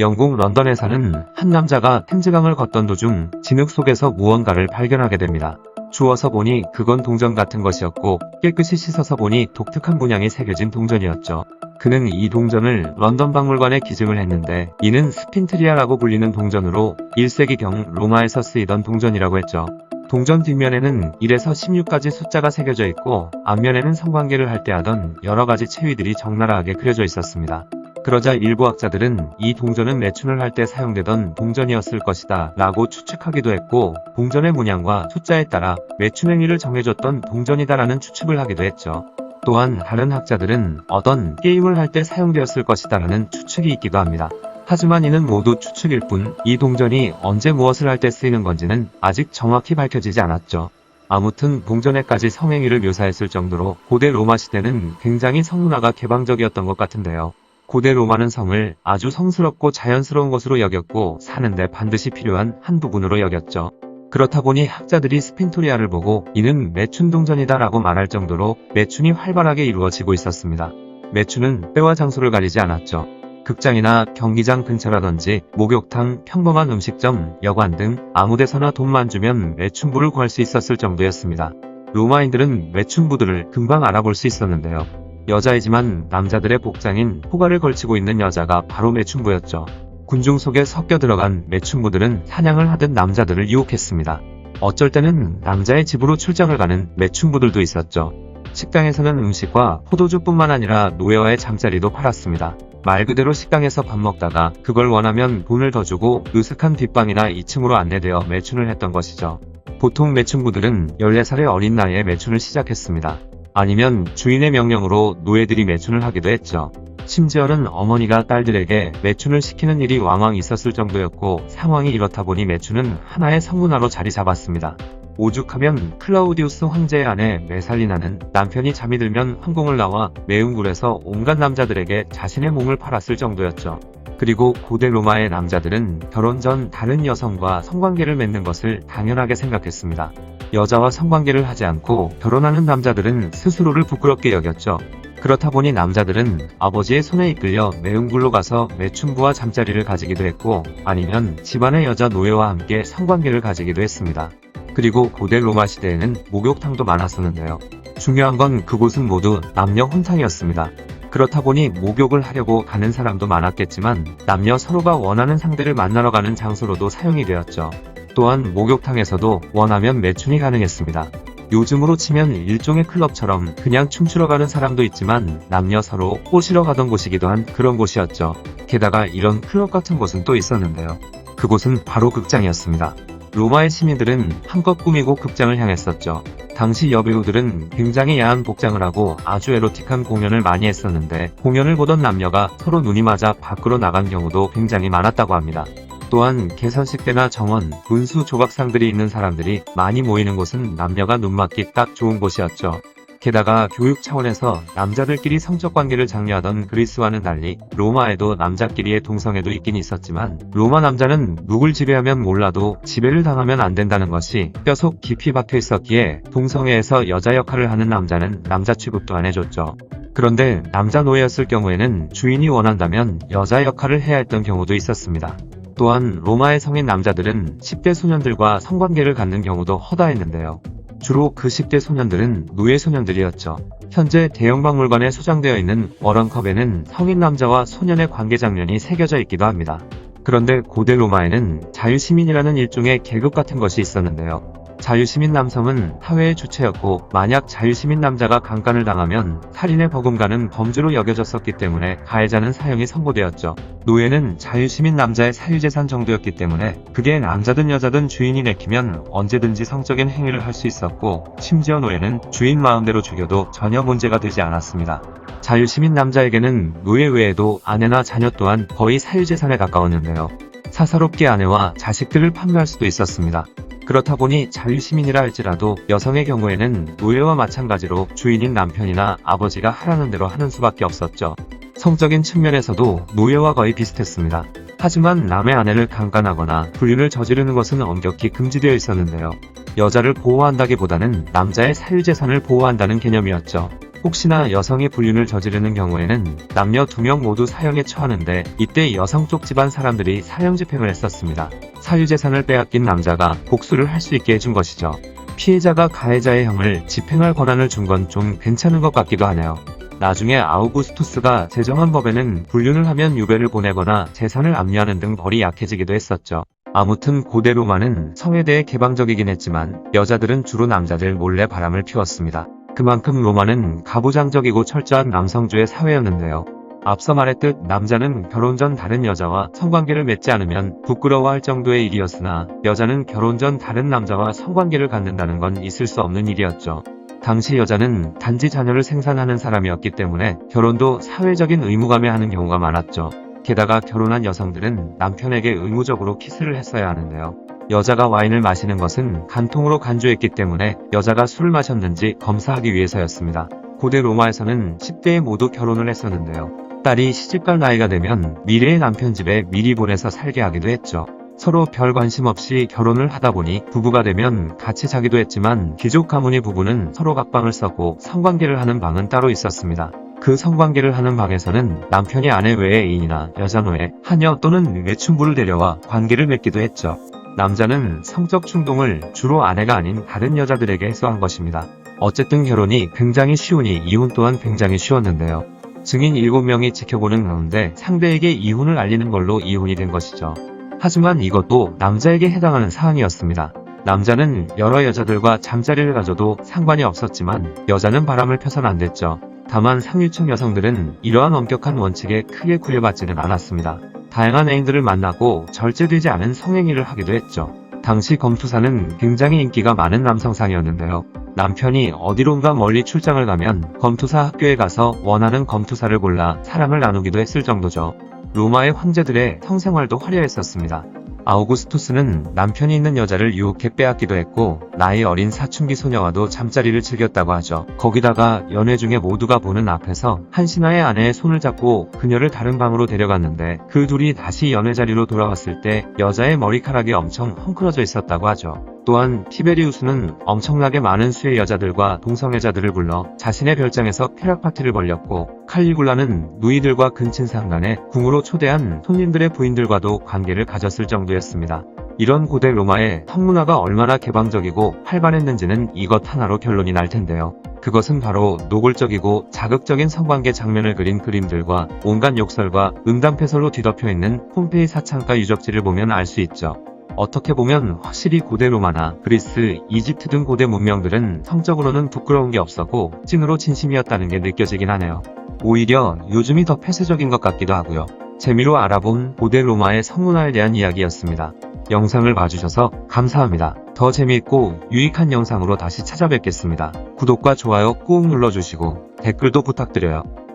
영국 런던에 사는 한 남자가 템즈강을 걷던 도중 진흙 속에서 무언가를 발견하게 됩니다. 주워서 보니 그건 동전 같은 것이었고 깨끗이 씻어서 보니 독특한 문양이 새겨진 동전이었죠. 그는 이 동전을 런던 박물관에 기증을 했는데 이는 스핀트리아라고 불리는 동전으로 1세기경 로마에서 쓰이던 동전이라고 했죠. 동전 뒷면에는 1에서 16까지 숫자가 새겨져 있고 앞면에는 성관계를 할 때 하던 여러 가지 체위들이 적나라하게 그려져 있었습니다. 그러자 일부 학자들은 이 동전은 매춘을 할 때 사용되던 동전이었을 것이다 라고 추측하기도 했고 동전의 문양과 숫자에 따라 매춘 행위를 정해줬던 동전이다라는 추측을 하기도 했죠. 또한 다른 학자들은 어떤 게임을 할 때 사용되었을 것이다 라는 추측이 있기도 합니다. 하지만 이는 모두 추측일 뿐 이 동전이 언제 무엇을 할 때 쓰이는 건지는 아직 정확히 밝혀지지 않았죠. 아무튼 동전에까지 성행위를 묘사했을 정도로 고대 로마 시대는 굉장히 성문화가 개방적이었던 것 같은데요. 고대 로마는 성을 아주 성스럽고 자연스러운 것으로 여겼고 사는데 반드시 필요한 한 부분으로 여겼죠. 그렇다 보니 학자들이 스핀토리아를 보고 이는 매춘 동전이다 라고 말할 정도로 매춘이 활발하게 이루어지고 있었습니다. 매춘은 때와 장소를 가리지 않았죠. 극장이나 경기장 근처라든지 목욕탕, 평범한 음식점, 여관 등 아무데서나 돈만 주면 매춘부를 구할 수 있었을 정도였습니다. 로마인들은 매춘부들을 금방 알아볼 수 있었는데요. 여자이지만 남자들의 복장인 호가를 걸치고 있는 여자가 바로 매춘부였죠. 군중 속에 섞여 들어간 매춘부들은 사냥을 하던 남자들을 유혹했습니다. 어쩔 때는 남자의 집으로 출장을 가는 매춘부들도 있었죠. 식당에서는 음식과 포도주뿐만 아니라 노예와의 잠자리도 팔았습니다. 말 그대로 식당에서 밥 먹다가 그걸 원하면 돈을 더 주고 으슥한 뒷방이나 2층으로 안내되어 매춘을 했던 것이죠. 보통 매춘부들은 14살의 어린 나이에 매춘을 시작했습니다. 아니면 주인의 명령으로 노예들이 매춘을 하기도 했죠. 심지어는 어머니가 딸들에게 매춘을 시키는 일이 왕왕 있었을 정도였고 상황이 이렇다 보니 매춘은 하나의 성문화로 자리 잡았습니다. 오죽하면 클라우디우스 황제의 아내 메살리나는 남편이 잠이 들면 황궁을 나와 매운 굴에서 온갖 남자들에게 자신의 몸을 팔았을 정도였죠. 그리고 고대 로마의 남자들은 결혼 전 다른 여성과 성관계를 맺는 것을 당연하게 생각했습니다. 여자와 성관계를 하지 않고 결혼하는 남자들은 스스로를 부끄럽게 여겼죠. 그렇다 보니 남자들은 아버지의 손에 이끌려 매운굴로 가서 매춘부와 잠자리를 가지기도 했고 아니면 집안의 여자 노예와 함께 성관계를 가지기도 했습니다. 그리고 고대 로마 시대에는 목욕탕도 많았었는데요. 중요한 건 그곳은 모두 남녀 혼탕이었습니다. 그렇다 보니 목욕을 하려고 가는 사람도 많았겠지만 남녀 서로가 원하는 상대를 만나러 가는 장소로도 사용이 되었죠. 또한 목욕탕에서도 원하면 매춘이 가능했습니다. 요즘으로 치면 일종의 클럽처럼 그냥 춤추러 가는 사람도 있지만 남녀 서로 꼬시러 가던 곳이기도 한 그런 곳이었죠. 게다가 이런 클럽 같은 곳은 또 있었는데요. 그곳은 바로 극장이었습니다. 로마의 시민들은 한껏 꾸미고 극장을 향했었죠. 당시 여배우들은 굉장히 야한 복장을 하고 아주 에로틱한 공연을 많이 했었는데 공연을 보던 남녀가 서로 눈이 맞아 밖으로 나간 경우도 굉장히 많았다고 합니다. 또한 개선식 때나 정원, 분수 조각상들이 있는 사람들이 많이 모이는 곳은 남녀가 눈맞기 딱 좋은 곳이었죠. 게다가 교육 차원에서 남자들끼리 성적 관계를 장려하던 그리스와는 달리 로마에도 남자끼리의 동성애도 있긴 있었지만 로마 남자는 누굴 지배하면 몰라도 지배를 당하면 안 된다는 것이 뼈속 깊이 박혀 있었기에 동성애에서 여자 역할을 하는 남자는 남자 취급도 안 해줬죠. 그런데 남자 노예였을 경우에는 주인이 원한다면 여자 역할을 해야 했던 경우도 있었습니다. 또한 로마의 성인 남자들은 10대 소년들과 성관계를 갖는 경우도 허다했는데요. 주로 그 10대 소년들은 노예 소년들이었죠. 현재 대형박물관에 소장되어 있는 워런컵에는 성인 남자와 소년의 관계 장면이 새겨져 있기도 합니다. 그런데 고대 로마에는 자유시민이라는 일종의 계급 같은 것이 있었는데요. 자유시민 남성은 사회의 주체였고 만약 자유시민 남자가 강간을 당하면 살인의 버금가는 범죄로 여겨졌었기 때문에 가해자는 사형이 선고되었죠. 노예는 자유시민 남자의 사유재산 정도였기 때문에 그게 남자든 여자든 주인이 내키면 언제든지 성적인 행위를 할 수 있었고 심지어 노예는 주인 마음대로 죽여도 전혀 문제가 되지 않았습니다. 자유시민 남자에게는 노예 외에도 아내나 자녀 또한 거의 사유재산에 가까웠는데요. 사사롭게 아내와 자식들을 판매할 수도 있었습니다. 그렇다 보니 자유시민이라 할지라도 여성의 경우에는 노예와 마찬가지로 주인인 남편이나 아버지가 하라는 대로 하는 수밖에 없었죠. 성적인 측면에서도 노예와 거의 비슷했습니다. 하지만 남의 아내를 강간하거나 불륜을 저지르는 것은 엄격히 금지되어 있었는데요. 여자를 보호한다기보다는 남자의 사유재산을 보호한다는 개념이었죠. 혹시나 여성이 불륜을 저지르는 경우에는 남녀 두 명 모두 사형에 처하는데 이때 여성 쪽 집안 사람들이 사형 집행을 했었습니다. 사유재산을 빼앗긴 남자가 복수를 할 수 있게 해준 것이죠. 피해자가 가해자의 형을 집행할 권한을 준 건 좀 괜찮은 것 같기도 하네요. 나중에 아우구스투스가 제정한 법에는 불륜을 하면 유배를 보내거나 재산을 압류하는 등 벌이 약해지기도 했었죠. 아무튼 고대 로마는 성에 대해 개방적이긴 했지만 여자들은 주로 남자들 몰래 바람을 피웠습니다. 그만큼 로마는 가부장적이고 철저한 남성주의 사회였는데요. 앞서 말했듯 남자는 결혼 전 다른 여자와 성관계를 맺지 않으면 부끄러워할 정도의 일이었으나 여자는 결혼 전 다른 남자와 성관계를 갖는다는 건 있을 수 없는 일이었죠. 당시 여자는 단지 자녀를 생산하는 사람이었기 때문에 결혼도 사회적인 의무감에 하는 경우가 많았죠. 게다가 결혼한 여성들은 남편에게 의무적으로 키스를 했어야 하는데요. 여자가 와인을 마시는 것은 간통으로 간주했기 때문에 여자가 술을 마셨는지 검사하기 위해서였습니다. 고대 로마에서는 10대에 모두 결혼을 했었는데요. 딸이 시집갈 나이가 되면 미래의 남편 집에 미리 보내서 살게 하기도 했죠. 서로 별 관심 없이 결혼을 하다 보니 부부가 되면 같이 자기도 했지만 귀족 가문의 부부는 서로 각방을 썼고 성관계를 하는 방은 따로 있었습니다. 그 성관계를 하는 방에서는 남편이 아내 외의 애인이나 여자 노예, 하녀 또는 외춘부를 데려와 관계를 맺기도 했죠. 남자는 성적 충동을 주로 아내가 아닌 다른 여자들에게 해소한 것입니다. 어쨌든 결혼이 굉장히 쉬우니 이혼 또한 굉장히 쉬웠는데요. 증인 7명이 지켜보는 가운데 상대에게 이혼을 알리는 걸로 이혼이 된 것이죠. 하지만 이것도 남자에게 해당하는 사항이었습니다. 남자는 여러 여자들과 잠자리를 가져도 상관이 없었지만 여자는 바람을 펴선 안 됐죠. 다만 상류층 여성들은 이러한 엄격한 원칙에 크게 구려받지는 않았습니다. 다양한 애인들을 만나고 절제되지 않은 성행위를 하기도 했죠. 당시 검투사는 굉장히 인기가 많은 남성상이었는데요. 남편이 어디론가 멀리 출장을 가면 검투사 학교에 가서 원하는 검투사를 골라 사랑을 나누기도 했을 정도죠. 로마의 황제들의 성생활도 화려했었습니다. 아우구스투스는 남편이 있는 여자를 유혹해 빼앗기도 했고 나이 어린 사춘기 소녀와도 잠자리를 즐겼다고 하죠. 거기다가 연회 중에 모두가 보는 앞에서 한 신하의 아내의 손을 잡고 그녀를 다른 방으로 데려갔는데 그 둘이 다시 연회 자리로 돌아왔을 때 여자의 머리카락이 엄청 헝클어져 있었다고 하죠. 또한 티베리우스는 엄청나게 많은 수의 여자들과 동성애자들을 불러 자신의 별장에서 쾌락 파티를 벌렸고 칼리굴라는 누이들과 근친상 간에 궁으로 초대한 손님들의 부인들과도 관계를 가졌을 정도였습니다. 이런 고대 로마의 성문화가 얼마나 개방적이고 활발했는지는 이것 하나로 결론이 날 텐데요. 그것은 바로 노골적이고 자극적인 성관계 장면을 그린 그림들과 온갖 욕설과 음담패설로 뒤덮여 있는 폼페이 사창가 유적지를 보면 알 수 있죠. 어떻게 보면 확실히 고대 로마나 그리스, 이집트 등 고대 문명들은 성적으로는 부끄러운 게 없었고 찐으로 진심이었다는 게 느껴지긴 하네요. 오히려 요즘이 더 폐쇄적인 것 같기도 하고요. 재미로 알아본 고대 로마의 성문화에 대한 이야기였습니다. 영상을 봐주셔서 감사합니다. 더 재미있고 유익한 영상으로 다시 찾아뵙겠습니다. 구독과 좋아요 꾹 눌러주시고 댓글도 부탁드려요.